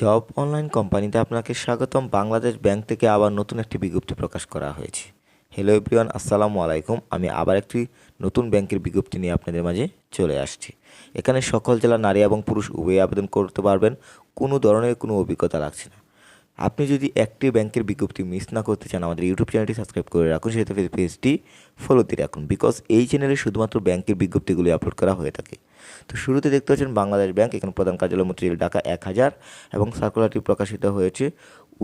Job online কোম্পানিতে আপনাকে স্বাগতম। বাংলাদেশ ব্যাংক থেকে আবার নতুন একটি বিজ্ঞপ্তি প্রকাশ করা হয়েছে। হ্যালো এভরিওয়ান আসসালামু আলাইকুম। আমি আবার একটি নতুন ব্যাংকের বিজ্ঞপ্তি নিয়ে আপনাদের মাঝে চলে আসছি। এখানে সকল জেলা নারী এবং পুরুষ উভয়ই আবেদন করতে পারবেন। কোনো ধরনের কোনো অভিজ্ঞতা লাগছে না। আপনি যদি একটি ব্যাংকের বিজ্ঞপ্তি মিস না করতে চান, আমাদের ইউটিউব চ্যানেলটি সাবস্ক্রাইব করে রাখুন। সেটা পেজটি ফলো দিয়ে রাখুন। বিকজ এই চ্যানেলে শুধুমাত্র ব্যাংকের বিজ্ঞপ্তিগুলি আপলোড করা হয়ে থাকে। তো শুরুতে দেখতে পাচ্ছেন বাংলাদেশ ব্যাংক, এখানে প্রধান কার্যালয় মন্ত্রী ঢাকা এক হাজার এবং সার্কুলারটি প্রকাশিত হয়েছে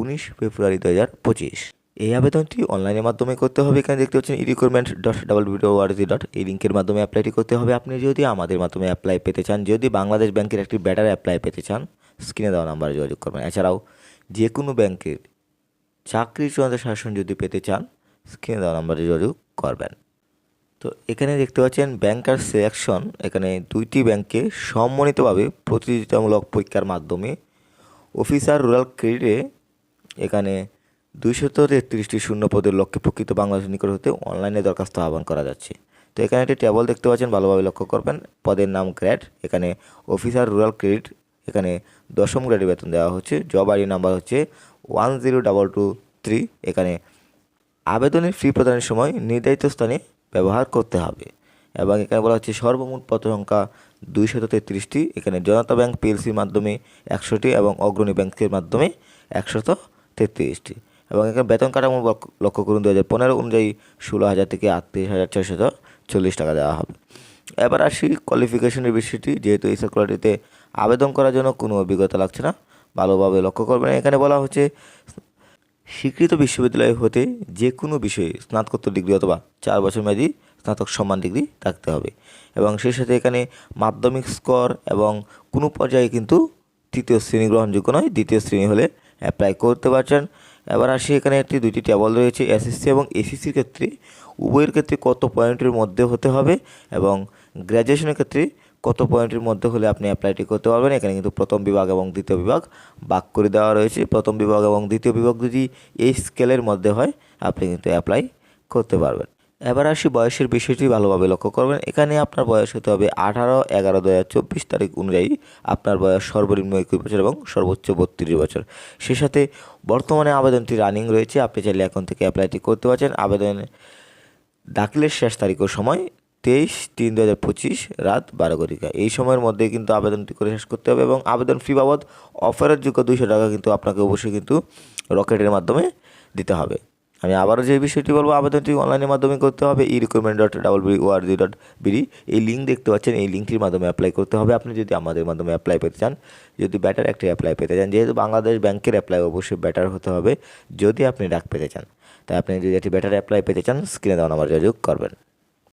উনিশ ফেব্রুয়ারি দু হাজার পঁচিশ। এই আবেদনটি অনলাইনের মাধ্যমে করতে হবে। এখানে দেখতে পাচ্ছেন রিকোয়ারমেন্ট ডট ডাবল ভিডিও ওয়ার্জি ডট এই লিঙ্কের মাধ্যমে অ্যাপ্লাইটি করতে হবে। আপনি যদি আমাদের মাধ্যমে অ্যাপ্লাই পেতে চান, যদি বাংলাদেশ ব্যাংকের একটি ব্যাটার অ্যাপ্লাই পেতে চান স্ক্রিনে দেওয়া নাম্বারে যোগাযোগ করবেন। এছাড়াও যে কোনো ব্যাংকের চাকরি চূড়ান্ত শাসন যদি পেতে চান স্ক্রিনে দেওয়া নাম্বারে যোগাযোগ করবেন। তো এখানে দেখতে পাচ্ছেন ব্যাংকার সিলেকশন এখানে দুইটি ব্যাংকে সম্মানিতভাবে প্রতিযোগিতামূলক পরীক্ষার মাধ্যমে অফিসার রুরাল ক্রেডিটে এখানে দুইশত তেত্রিশটি শূন্য পদের লক্ষ্যে প্রকৃত বাংলাদেশ নিকট হতে অনলাইনে দরখাস্ত আহ্বান করা যাচ্ছে। তো এখানে একটি টেবল দেখতে পাচ্ছেন, ভালোভাবে লক্ষ্য করবেন। পদের নাম গ্র্যাড এখানে অফিসার রুরাল ক্রেডিট এখানে দশম গ্রেডে বেতন দেওয়া হচ্ছে। জব আইডি নাম্বার হচ্ছে one zero double two three এখানে আবেদনের ফি প্রদানের সময় নির্ধারিত স্থানে ব্যবহার করতে হবে। এবং এখানে বলা হচ্ছে সর্বমোট পদ সংখ্যা দুইশত তেত্রিশটি। এখানে জনতা ব্যাংক পিএলসির মাধ্যমে একশোটি এবং অগ্রণী ব্যাংকের মাধ্যমে একশত তেত্রিশটি। এবং এখানে বেতন কাঠামো লক্ষ্য- করুন দু হাজার পনেরো অনুযায়ী ষোলো হাজার থেকে আটত্রিশ হাজার ছয়শত চল্লিশ টাকা দেওয়া হবে। এবার আসি কোয়ালিফিকেশনের বিষয়টি। যেহেতু এই সার্কুলারটিতে আবেদন করার জন্য কোনো অভিজ্ঞতা লাগছে না, ভালোভাবে লক্ষ্য করবেন। এখানে বলা হচ্ছে স্বীকৃত বিশ্ববিদ্যালয় হতে যে কোনো বিষয়ে স্নাতকোত্তর ডিগ্রি অথবা চার বছর মেয়াদি স্নাতক সম্মান ডিগ্রি থাকতে হবে। এবং সেই সাথে এখানে মাধ্যমিক স্কোর এবং কোনো পর্যায়ে কিন্তু তৃতীয় শ্রেণি গ্রহণযোগ্য নয়, দ্বিতীয় শ্রেণি হলে অ্যাপ্লাই করতে পারছেন। এবার আসি এখানে একটি, দুইটি টেবল রয়েছে এসএসসি এবং এসিসির ক্ষেত্রে। উভয়ের ক্ষেত্রে কত পয়েন্টের মধ্যে হতে হবে এবং গ্র্যাজুয়েশনের ক্ষেত্রে কত পয়েন্টের মধ্যে হলে আপনি অ্যাপ্লাইটি করতে পারবেন? এখানে কিন্তু প্রথম বিভাগ এবং দ্বিতীয় বিভাগ ভাগ করে দেওয়া রয়েছে। প্রথম বিভাগ এবং দ্বিতীয় বিভাগ যদি এই স্কেলের মধ্যে হয়, আপনি কিন্তু অ্যাপ্লাই করতে পারবেন। এবার আসি বয়সের বিষয়টি ভালোভাবে লক্ষ্য করবেন। এখানে আপনার বয়স হতে হবে আঠারো, এগারো দু হাজার চব্বিশ তারিখ অনুযায়ী আপনার বয়স সর্বনিম্ন একুশ বছর এবং সর্বোচ্চ বত্রিশ বছর। সে সাথে বর্তমানে আবেদনটি রানিং রয়েছে। আপনি চাইলে এখন থেকে অ্যাপ্লাইটি করতে পারছেন। আবেদন দাখিলের শেষ তারিখ ও সময় তেইশ তিন দু হাজার পঁচিশ, রাত বারো ঘটিকা এই সময়ের মধ্যে কিন্তু আবেদনটি করে শেষ করতে হবে এবং আবেদন ফি বাবদ অফারের যোগ্য দুইশো টাকা কিন্তু আপনাকে অবশ্যই কিন্তু রকেটের মাধ্যমে দিতে হবে। আমি আবারও যে বিষয়টি বলব, আবেদনটি অনলাইনের মাধ্যমে করতে হবে। E recruitment dot double B org dot BD এই লিঙ্ক দেখতে পাচ্ছেন, এই লিঙ্কটির মাধ্যমে অ্যাপ্লাই করতে হবে। আপনি যদি আমাদের মাধ্যমে অ্যাপ্লাই পেতে চান, যদি ব্যাটার একটি অ্যাপ্লাই পেতে চান, যেহেতু বাংলাদেশ ব্যাংকের অ্যাপ্লাই অবশ্যই ব্যাটার হতে হবে, যদি আপনি ডাক পেতে চান। তাই আপনি যদি একটি ব্যাটার অ্যাপ্লাই পেতে চান স্ক্রিনে দেওয়া নাম্বার যোগাযোগ করবেন।